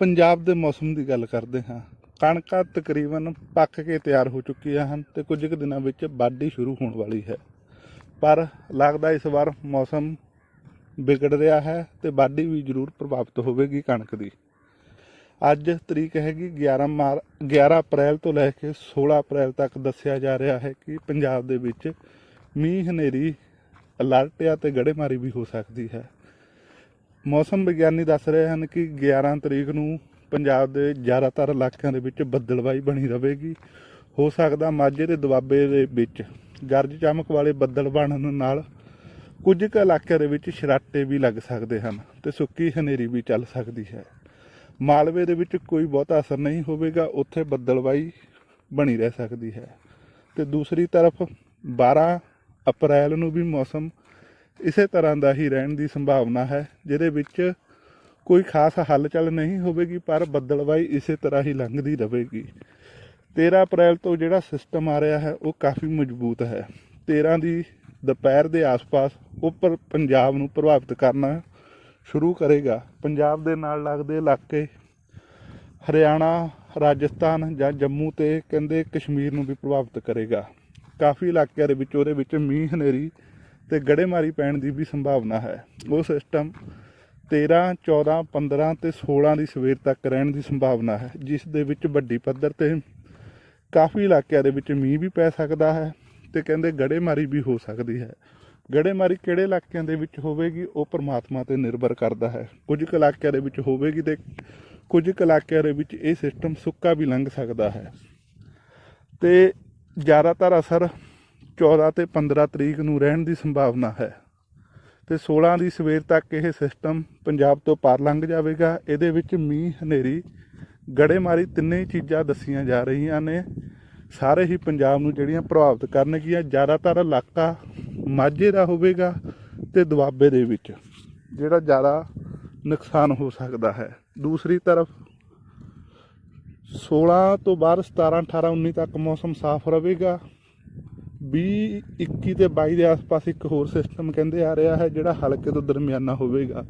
ਪੰਜਾਬ ਦੇ ਮੌਸਮ ਦੀ ਗੱਲ ਕਰਦੇ ਹਾਂ। ਕਣਕਾਂ ਤਕਰੀਬਨ ਪੱਕ ਕੇ ਤਿਆਰ ਹੋ ਚੁੱਕੀਆਂ ਹਨ ਤੇ ਕੁਝ ਕੁ ਦਿਨਾਂ ਵਿੱਚ ਵਾਢੀ ਸ਼ੁਰੂ ਹੋਣ ਵਾਲੀ ਹੈ। ਪਰ ਲੱਗਦਾ ਇਸ ਵਾਰ ਮੌਸਮ ਵਿਗੜ ਰਿਹਾ ਹੈ ਤੇ ਵਾਢੀ ਵੀ ਜ਼ਰੂਰ ਪ੍ਰਭਾਵਿਤ ਹੋਵੇਗੀ ਕਣਕ ਦੀ। ਅੱਜ ਤਰੀਕ ਹੈਗੀ 11 ਮਾਰ 11 ਅਪ੍ਰੈਲ ਤੋਂ ਲੈ ਕੇ 16 ਅਪ੍ਰੈਲ ਤੱਕ ਦੱਸਿਆ ਜਾ ਰਿਹਾ ਹੈ ਕਿ ਪੰਜਾਬ ਦੇ ਵਿੱਚ ਮੀਂਹ ਹਨੇਰੀ, ਅਲਰਟ ਆ ਤੇ ਗੜੇਮਾਰੀ ਵੀ ਹੋ ਸਕਦੀ ਹੈ। ਮੌਸਮ ਵਿਗਿਆਨੀ ਦੱਸ ਰਹੇ ਹਨ ਕਿ 11 ਤਰੀਕ ਨੂੰ ਪੰਜਾਬ ਦੇ ਜ਼ਿਆਦਾਤਰ ਇਲਾਕਿਆਂ ਦੇ ਵਿੱਚ ਬੱਦਲਵਾਈ ਬਣੀ ਰਹੇਗੀ। ਹੋ ਸਕਦਾ ਮਾਝੇ ਦੇ ਦੁਆਬੇ ਦੇ ਵਿੱਚ ਗਰਜ ਚਮਕ ਵਾਲੇ ਬੱਦਲ ਬਣਨ ਨਾਲ ਕੁਝ ਕੁ ਇਲਾਕਿਆਂ ਦੇ ਵਿੱਚ ਛਰਾਟੇ ਵੀ ਲੱਗ ਸਕਦੇ ਹਨ ਤੇ ਸੁੱਕੀ ਹਨੇਰੀ ਵੀ ਚੱਲ ਸਕਦੀ ਹੈ। ਮਾਲਵੇ ਦੇ ਵਿੱਚ ਕੋਈ ਬਹੁਤਾ ਅਸਰ ਨਹੀਂ ਹੋਵੇਗਾ, ਉੱਥੇ ਬੱਦਲਵਾਈ ਬਣੀ ਰਹਿ ਸਕਦੀ ਹੈ। ਤੇ ਦੂਸਰੀ ਤਰਫ 12 ਅਪ੍ਰੈਲ ਨੂੰ ਵੀ ਮੌਸਮ ਇਸੇ ਤਰ੍ਹਾਂ ਦਾ ਹੀ ਰਹਿਣ ਦੀ ਸੰਭਾਵਨਾ ਹੈ, ਜਿਹਦੇ ਵਿੱਚ ਕੋਈ ਖਾਸ ਹਲਚਲ ਨਹੀਂ ਹੋਵੇਗੀ, ਪਰ ਬੱਦਲਵਾਈ ਇਸੇ ਤਰ੍ਹਾਂ ਹੀ ਲੰਘਦੀ ਰਹੇਗੀ। 13 ਅਪ੍ਰੈਲ ਤੋਂ ਜਿਹੜਾ ਸਿਸਟਮ ਆ ਰਿਹਾ ਹੈ, ਉਹ ਕਾਫੀ ਮਜ਼ਬੂਤ ਹੈ। 13 ਦੀ ਦੁਪਹਿਰ ਦੇ ਆਸ-ਪਾਸ ਉੱਪਰ ਪੰਜਾਬ ਨੂੰ ਪ੍ਰਭਾਵਿਤ ਕਰਨਾ ਸ਼ੁਰੂ ਕਰੇਗਾ। ਪੰਜਾਬ ਦੇ ਨਾਲ ਲੱਗਦੇ ਇਲਾਕੇ, ਹਰਿਆਣਾ, ਰਾਜਸਥਾਨ ਜਾਂ ਜੰਮੂ ਤੇ ਕਹਿੰਦੇ ਕਸ਼ਮੀਰ ਨੂੰ ਵੀ ਪ੍ਰਭਾਵਿਤ ਕਰੇਗਾ। ਕਾਫੀ ਇਲਾਕਿਆਂ ਦੇ ਵਿੱਚ, ਉਹਦੇ ਵਿੱਚ ਮੀਂਹ ਹਨੇਰੀ ਤੇ ਗੜੇਮਾਰੀ ਪੈਣ ਦੀ ਵੀ ਸੰਭਾਵਨਾ ਹੈ। ਉਹ ਸਿਸਟਮ 13 14 15 ਤੇ 16 ਦੀ ਸਵੇਰ ਤੱਕ ਰਹਿਣ ਦੀ ਸੰਭਾਵਨਾ ਹੈ, ਜਿਸ ਦੇ ਵਿੱਚ ਵੱਡੀ ਪੱਧਰ ਤੇ ਕਾਫੀ ਇਲਾਕਿਆਂ ਦੇ ਵਿੱਚ ਮੀਂਹ ਵੀ ਪੈ ਸਕਦਾ ਹੈ ਤੇ ਕਹਿੰਦੇ ਗੜੇਮਾਰੀ ਵੀ ਹੋ ਸਕਦੀ ਹੈ। ਗੜੇਮਾਰੀ ਕਿਹੜੇ ਇਲਾਕਿਆਂ ਦੇ ਵਿੱਚ ਹੋਵੇਗੀ, ਉਹ ਪ੍ਰਮਾਤਮਾ ਤੇ ਨਿਰਭਰ ਕਰਦਾ ਹੈ। ਕੁਝ ਕੁ ਇਲਾਕਿਆਂ ਦੇ ਵਿੱਚ ਹੋਵੇਗੀ ਤੇ ਕੁਝ ਕੁ ਇਲਾਕਿਆਂ ਦੇ ਵਿੱਚ ਇਹ ਸਿਸਟਮ ਸੁੱਕਾ ਵੀ ਲੰਘ ਸਕਦਾ ਹੈ। ਤੇ ਜ਼ਿਆਦਾਤਰ ਅਸਰ 14 ਤੇ 15 ਤਰੀਕ ਨੂੰ ਰਹਿਣ ਦੀ ਸੰਭਾਵਨਾ ਹੈ ਤੇ 16 ਦੀ ਸਵੇਰ ਤੱਕ ਇਹ ਸਿਸਟਮ ਪੰਜਾਬ ਤੋਂ ਪਾਰ ਲੰਘ ਜਾਵੇਗਾ। ਇਹਦੇ ਵਿੱਚ ਮੀਂਹ, ਹਨੇਰੀ ਗੜੇਮਾਰੀ ਤਿੰਨੇ ਚੀਜ਼ਾਂ ਦੱਸੀਆਂ ਜਾ ਰਹੀਆਂ ਨੇ। ਸਾਰੇ ਹੀ ਪੰਜਾਬ ਨੂੰ ਜਿਹੜੀਆਂ ਪ੍ਰਭਾਵਿਤ ਕਰਨਗੀਆਂ। ਜ਼ਿਆਦਾਤਰ ਇਲਾਕਾ ਮਾਝੇ ਦਾ ਹੋਵੇਗਾ ਤੇ ਦੁਆਬੇ ਦੇ ਵਿੱਚ, ਜਿਹੜਾ ਜ਼ਿਆਦਾ ਨੁਕਸਾਨ ਹੋ ਸਕਦਾ ਹੈ। ਦੂਸਰੀ ਤਰਫ 16 ਤੋਂ ਬਾਅਦ 17 18 19 ਤੱਕ ਮੌਸਮ ਸਾਫ਼ ਰਹੇਗਾ। 20 21 ਤੇ 22 ਦੇ ਆਸ-ਪਾਸ ਇੱਕ ਹੋਰ ਸਿਸਟਮ ਕਹਿੰਦੇ ਆ ਰਿਹਾ ਹੈ, ਜਿਹੜਾ ਹਲਕੇ ਤੋਂ ਦਰਮਿਆਨਾ ਹੋਵੇਗਾ।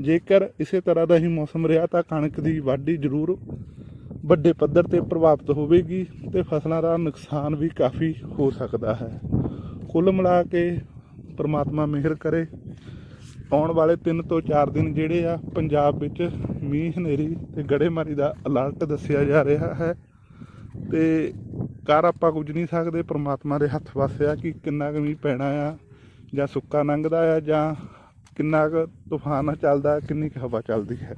ਜੇਕਰ ਇਸੇ ਤਰ੍ਹਾਂ ਦਾ ਹੀ ਮੌਸਮ ਰਿਹਾ, ਤਾਂ ਕਣਕ ਦੀ ਵਾਢੀ ਜ਼ਰੂਰ ਵੱਡੇ ਪੱਧਰ ਤੇ ਪ੍ਰਭਾਵਿਤ ਹੋਵੇਗੀ ਤੇ ਫਸਲਾਂ ਦਾ ਨੁਕਸਾਨ ਵੀ ਕਾਫੀ ਹੋ ਸਕਦਾ ਹੈ। ਕੁੱਲ ਮਿਲਾ ਕੇ ਪ੍ਰਮਾਤਮਾ ਮਿਹਰ ਕਰੇ। ਆਉਣ ਵਾਲੇ 3 ਤੋਂ 4 ਦਿਨ ਜਿਹੜੇ ਆ, ਪੰਜਾਬ ਵਿੱਚ ਮੀਂਹ ਹਨੇਰੀ ਤੇ ਗੜੇਮਾਰੀ ਦਾ ਅਲਰਟ ਦੱਸਿਆ ਜਾ ਰਿਹਾ ਹੈ ਤੇ ਕਰ ਆਪਾਂ ਕੁਝ ਨਹੀਂ ਸਕਦੇ, ਪ੍ਰਮਾਤਮਾ ਦੇ ਹੱਥ ਵਸਿਆ ਕਿ ਕਿੰਨਾ ਕੁ ਮੀਂਹ ਪੈਣਾ ਆ, ਜਾਂ ਸੁੱਕਾ ਲੰਘਦਾ ਆ, ਜਾਂ ਕਿੰਨਾ ਕੁ ਤੂਫਾਨ ਚੱਲਦਾ, ਕਿੰਨੀ ਕੁ ਹਵਾ ਚੱਲਦੀ ਹੈ।